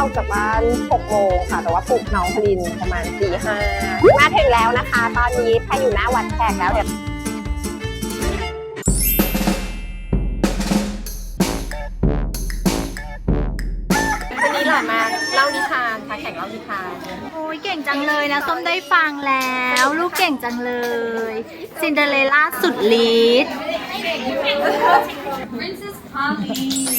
ออกจากบ้าน 6 โมงค่ะ แต่ว่าปลุกน้องพลินประมาณตีห้ามาถึงแล้วนะคะ ตอนนี้แพรอยู่หน้าวัดแขกแล้วเดี๋ยววันนี้หล่อมาเล่านิทานค่ะแข่งเล่านิทาน โอ้ยเก่งจังเลยนะส้มได้ฟังแล้ว ลูกเก่งจังเลยซินเดอเรลล่าสุดฤทธิ์ Hello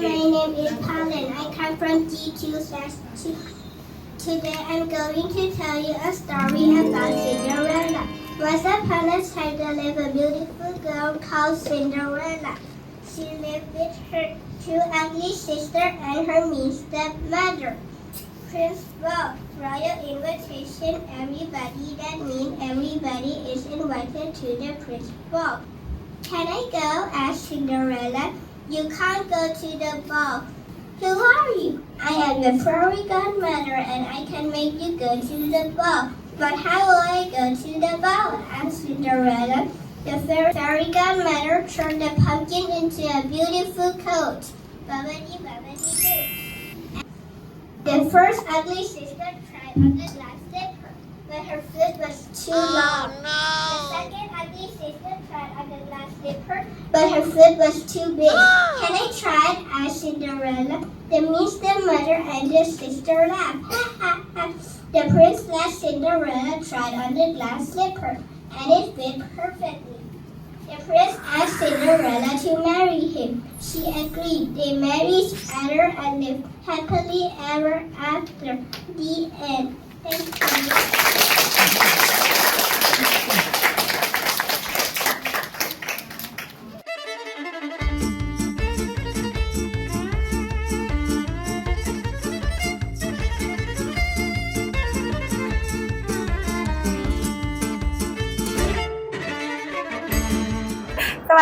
my name is Colin. I come from G2 slash 2. Today I'm going to tell you a story about Cinderella. Once upon a time there lived a beautiful girl called Cinderella. She lived with her two ugly sister and her mean stepmother. Prince Bob, royal invitation, everybody that means everybody is invited to the Prince Ball. Can I go? asked Cinderella. You can't go to the ball. Who are you? I am the fairy godmother and I can make you go to the ball. But how will I go to the ball? asked Cinderella. The fairy, godmother turned the pumpkin into a beautiful coat. The first ugly sister tried on the but her foot was too oh, long. The second ugly sister tried on the glass slipper, but her foot was too big. Can I try it? asked Cinderella. The mean stepmother and the sister laughed. the prince let Cinderella try on the glass slipper, and it fit perfectly. The prince asked Cinderella to marry him. She agreed. They married each other and lived happily ever after. The end. สวั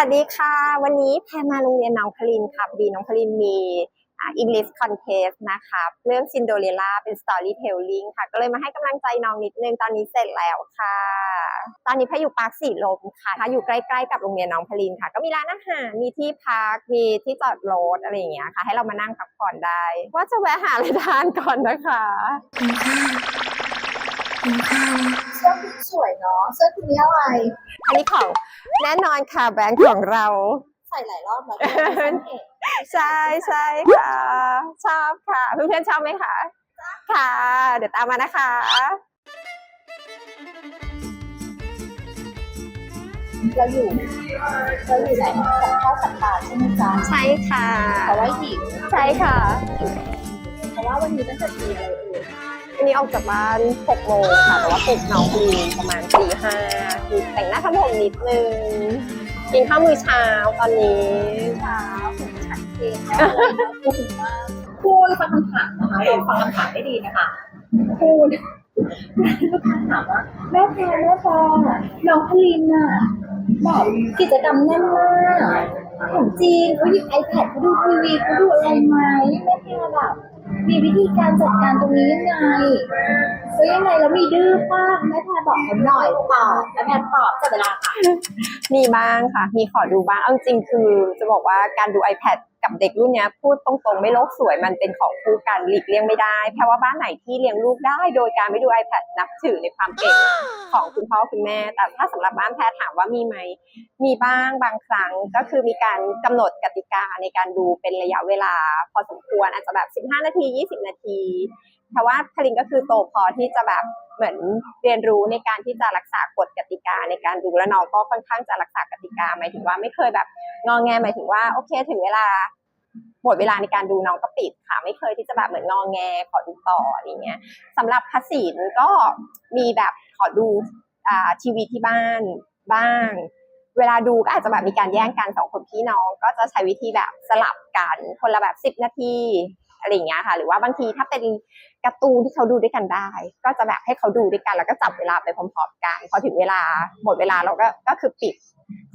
สดีค่ะ วันนี้แพรมาโรงเรียนน้องพลินค่ะพอดีน้องพลินมี English Contest นะคะเรื่อง Cinderella เป็น Storytelling ค่ะ ก็เลยมาให้กำลังใจน้องนิดนึง ตอนนี้เสร็จแล้วค่ะ ตอนนี้แพรอยู่ปาร์คสีลมค่ะถ้าอยู่ใกล้ๆกับโรงเรียนน้องพลินค่ะ ก็มีร้านอาหาร มีที่พัก มีที่จอดรถอะไรอย่างเงี้ยค่ะ ให้เรามานั่งพักผ่อนได้ ว่าจะแวะหาอะไรทานก่อนนะคะเสื้อคุณสวยเนาะเสื้อคุณนี้อะไร อันนี้ของแน่นอนค่ะแบรนด์ของเราใส่หลายรอบแล้วด้วยฉันเห็นใช่ใช่ค่ะ ชอบค่ะเพื่อนๆชอบไหมคะค่ะ เดี๋ยวตามมานะคะเราอยู่เราอยู่ไหนของข้าวสัปดาห์ใช่ไหมจ๊ะใช่ค่ะแต่ว่าหิวใช่ค่ะเพราะว่าวันนี้ตั้งแต่ตีอะไรเอ่ยวันนี้ออกจากบ้าน6โมงค่ะแต่ว่าปลุกน้องพีประมาณตีห้าคือแต่งหน้าทำผมนิดนึง กินข้าวมื้อเช้าตอนนี้ เช้าผมชัดเจนมากเลยนะพูดถึงว่าพูดฟังคำถามนะคะเราฟังคำถามได้ดีนะคะพูดลูกค้าถามว่าแม่แพรแม่แพรน้องพลินน่ะแบบกิจกรรมแน่นมากของจริงเขาหยิบ iPad เขาดูทีวีเขาดูอะไรไหมแม่แพรแบบ มีวิธีการจัดการตรงนี้ยังไงแล้วยังไงแล้วมีดื้อป้าแม่แพรบอกเขาหน่อยตอบแม่แพรตอบจับเวลาค่ะมีบ้างค่ะ มีขอดูบ้าง เอาจริงๆคือจะบอกว่าการดู iPad กับเด็กรุ่นนี้พูดตรงๆ ไม่โลกสวยมันเป็นของคู่กันหลีกเลี่ยงไม่ได้แค่ว่าบ้านไหนที่เลี้ยงลูกได้ โดยการไม่ดู iPad นับถือในความเก่งของคุณพ่อคุณแม่ แต่ถ้าสำหรับบ้านแพรถามว่ามีไหมมีบ้างบางครั้งก็คือมีการกำหนดกติกาในการดูเป็นระยะเวลา พอสมควรอาจจะแบบ 15 นาที 20 นาที เพราะว่าพลินก็คือโตพอที่จะแบบเหมือนเรียนรู้ในการที่จะรักษากฎกติกาในการดูและน้องก็ค่อนข้างจะรักษากติกาหมายถึงว่าไม่เคยแบบงอแงหมายถึงว่าโอเค ถึงเวลาหมดเวลาในการดูน้องก็ปิดค่ะ ไม่เคยที่จะแบบเหมือนงอแงขอดูต่ออะไรเงี้ยสำหรับภาษีนก็มีแบบขอดูอ่าทีวีที่บ้านบ้าง เวลาดูก็อาจจะแบบมีการแย่งกันสองคนพี่น้อง ก็จะใช้วิธีแบบสลับกันคนละแบบสิบนาที อะไรอย่างเงี้ยค่ะ หรือว่าบางทีถ้าเป็นการ์ตูนที่เขาดูด้วยกันได้ ก็จะแบบให้เขาดูด้วยกันแล้วก็จับเวลาไปพร้อมๆกันพอถึงเวลาหมดเวลาเราก็ก็คือปิด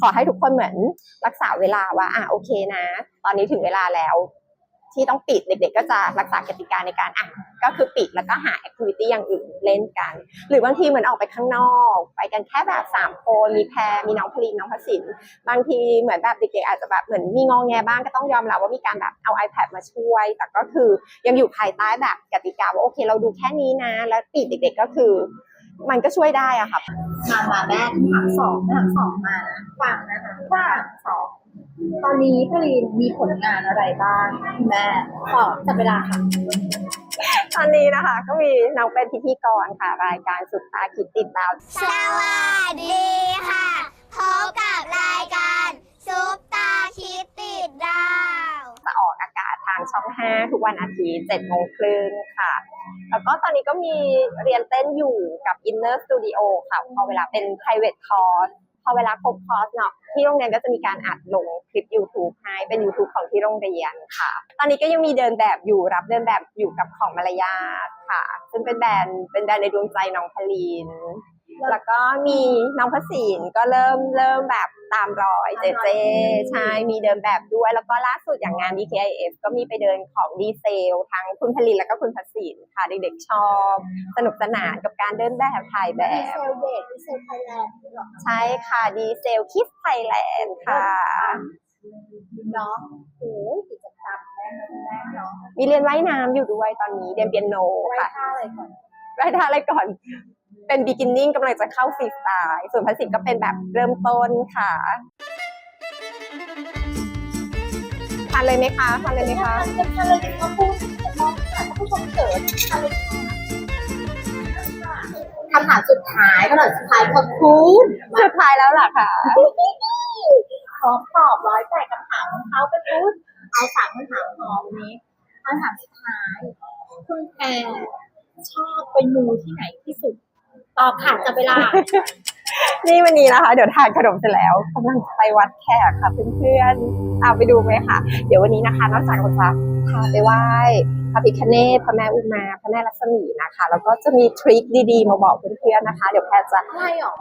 ขอให้ทุกคนเหมือนรักษาเวลาว่าอะโอเคนะ ตอนนี้ถึงเวลาแล้ว ที่ต้องปิดเด็ก ๆ ก็จะรักษากติกาในการอะ ก็คือปิดแล้วก็หาแอคทิวิตี้อย่างอื่นเล่นกัน หรือบางทีเหมือนออกไปข้างนอก ไปกันแค่แบบสามคนมีแพรมีน้องพลีน้องพสินบางทีเหมือนแบบเด็กๆอาจจะแบบเหมือนมีงองแงบ้างก็ต้องยอมรับว่ามีการแบบเอา iPad มาช่วย แต่ก็คือยังอยู่ภายใต้แบบกติกาว่าโอเค เราดูแค่นี้นะ แล้วปิดเด็กๆก็คือมันก็ช่วยได้อะค่ะมามาแม่ถามสองแม่ถามสองมานะฟังนะคะว่าสองตอนนี้พลีนมีผลงานอะไรบ้างแม่ขอจับเวลาค่ะ ตอนนี้นะคะ ก็มีน้องเป็นพิธีกรค่ะ รายการสุดตาคิดติดดาวสวัสดีค่ะพบกับรายการซุปตาคิดติดดาวจะออกอากาศทางช่อง 5 ทุกวันอาทิตย์7โมงครึ่งค่ะ แล้วก็ตอนนี้ก็มีเรียนเต้นอยู่กับ Inner Studio ค่ะพอเวลาเป็น private course พ อเวลาครบคอร์สเนาะที่โรงเรียนก็จะมีการอัดลงคลิป YouTube ให้เป็น YouTube ของที่โรงเรียนค่ะ ตอนนี้ก็ยังมีเดินแบบอยู่รับเดินแบบอยู่กับของมารยาทค่ะ ซึ่งเป็นแบรนด์เป็นแบรนด์ในดวงใจน้องพลีน แล้วก็มีน้องพระศินก็เริ่มเริ่มแบบตามรอยเจเจใช่มีเดินแบบด้วย แล้วก็ล่าสุดอย่างงาน BKIF ก็มีไปเดินของดีเซลทั้งคุณผลินแล้วก็คุณพระศินค่ะเด็กๆชอบ สนุกสนานกับการเดินแบบถ่ายแบดีบเซลเดทดีเซลไทยแลนด์หรอคะใช่ค่ะดีเซลคิสไทยแลนด์ค่ะเนาะโอ้ยกิจกรรมแม่เนอะแม่เนาะมีเรียนว่ายน้ำอยู่ด้วยตอนนี้เรียนเปียโนไว้ค่ะท่าอะไรก่อนว่ายท่าอะไรก่อน เป็น beginning กำลังจะเข้าฟรีสไตล์ส่วนพระศินก็เป็นแบบเริ่มต้นค่ะทานเลยไหมคะทานเลยไหมคะจะทำอะไรกันมาพูดจะมองค่ะท่านผู้ชมเกิดทำอะไรคำถามสุดท้ายก็หน่อยสุดท้ายขอบคุณสุดท้ายแล้วล่ะค่ะพร้อมตอบร้อยแปดคำถามของเขาไปพูดเอาสามคำถามพอวันนี้คำถามสุดท้าย คุณแพรชอบไปมูที่ไหนที่สุด ตอบค่ะจับเวลา นี่วันนี้นะคะ เดี๋ยวทานขนมเสร็จแล้วกำลังจะไปวัดแขกค่ะเพื่อนๆเอาไปดูไหมคะเดี๋ยววันนี้นะคะนอกจากเราจะพาไปไหว้ พระพิฆเนศพระแม่อุมาพระแม่ลักษมีนะคะ แล้วก็จะมีทริคดีๆ มาบอกเพื่อนๆนะคะ เดี๋ยวแพรจะอะไรหรอ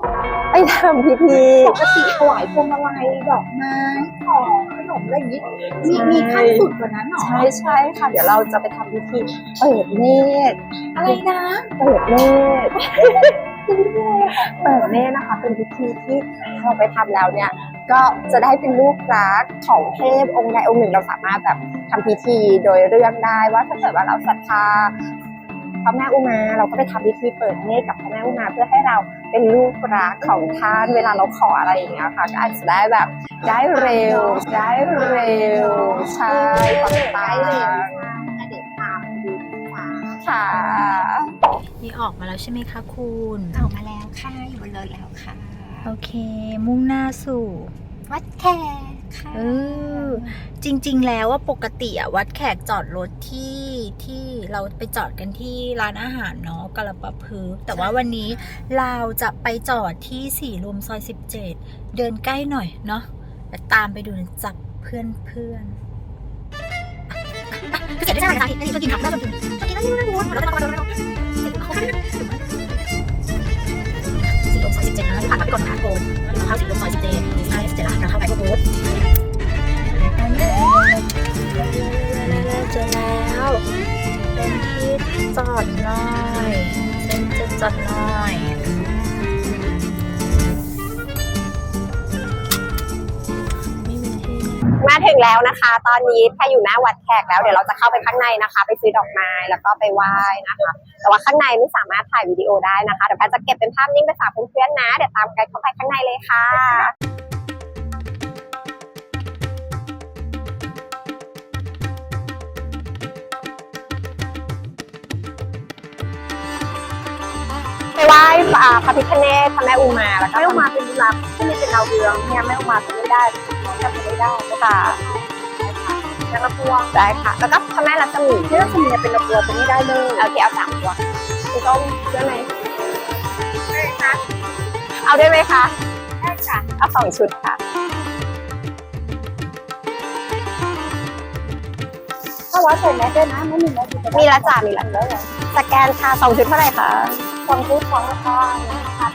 ไปทำพิธีปกติถวายพวงมาลัยดอกไม้ของขนมอะไรอย่างนี้มีมีขั้นสุดกว่านั้นหรอใช่ใช่ค่ะ เดี๋ยวเราจะไปทำพิธีเปิดเนตรอะไรนะเปิดเนตรเปิดเนตรนะคะ เป็นพิธีที่เราไปทำแล้วเนี่ย ก็จะได้เป็นลูกรักของเทพองค์ใดองค์หนึ่งเราสามารถแบบทำพิธีโดยเลือกได้ว่าถ้าเกิดว่าเราศรัทธาพระแม่อุมาเราก็ไปทำพิธีเปิดเนตรกับพระแม่อุมาเพื่อให้เราเป็นลูกรักของท่านเวลาเราขออะไรอย่างเงี้ยค่ะก็อาจจะได้แบบได้เร็ว ได้เร็วใช่ปังปังเดี๋ยวตามไปดูดีกว่าค่ะนี่ออกมาแล้วใช่ไหมคะคุณ ออกมาแล้วค่ะ อยู่บนรถแล้วค่ะ โอเค มุ่งหน้าสู่ วัดแขกค่ะเออจริง ๆ แล้วว่าปกติอะวัดแขกจอดรถที่ที่เราไปจอดกันที่ร้านอาหารเนาะกระปะพึกษ์แต่ว่าวันนี้เราจะไปจอดที่สี่ลมซอย17เดินใกล้หน่อยเนาะแต่ตามไปดูนะจับเพื่อนเพื่อนก็เสร็จไม่ใช่ค่ะที่นี่ก็กินผักได้จนถึงกินแล้วนี่ไม่รู้แล้วก็แล้ว นเข้าสี่ลมซอย17นี่ใช่17ละเราเข้าไปก็บูธเจอแล้วเป็นที่จอดหน่อยเป็นจุดจอดหน่อยมาถึงแล้วนะคะ ตอนนี้แค่อยู่หน้าวัดแขกแล้วเดี๋ยวเราจะเข้าไปข้างในนะคะ ไปซื้อดอกไม้แล้วก็ไปไหว้นะคะ แต่ว่าข้างในไม่สามารถถ่ายวิดีโอได้นะคะเดี๋ยวแพทจะเก็บเป็นภาพนิ่งไปฝากเพื่อนๆนะ เดี๋ยวตามไกด์เข้าไป เลยค่ะไปไหว้อ่าพระพิฆเนศพระแม่อุมาแล้วก็แม่อุมาเป็นรับที่นี่เป็นดาวเรืองเนี่ยแม่อุมาจะไม่ได้จะไม่ได้ค่ะแล้วก็พวงได้ค่ะ แล้วก็พระแม่รัศมีพระรัศมีเป็นดอกบัวเป็นไม่ได้เลยโอเคเอาสามพวงคุณต้มได้ไหมได้ค่ะ เอาได้ไหมคะได้ค่ะ เอาสองชุดค่ะ ถ้าวัดใส่แมสได้นะไม่มีแมสอยู่มีละจ่ามีละ สแกนค่ะสองชุดเท่าไหร่คะ สองชุดของราคานะคะ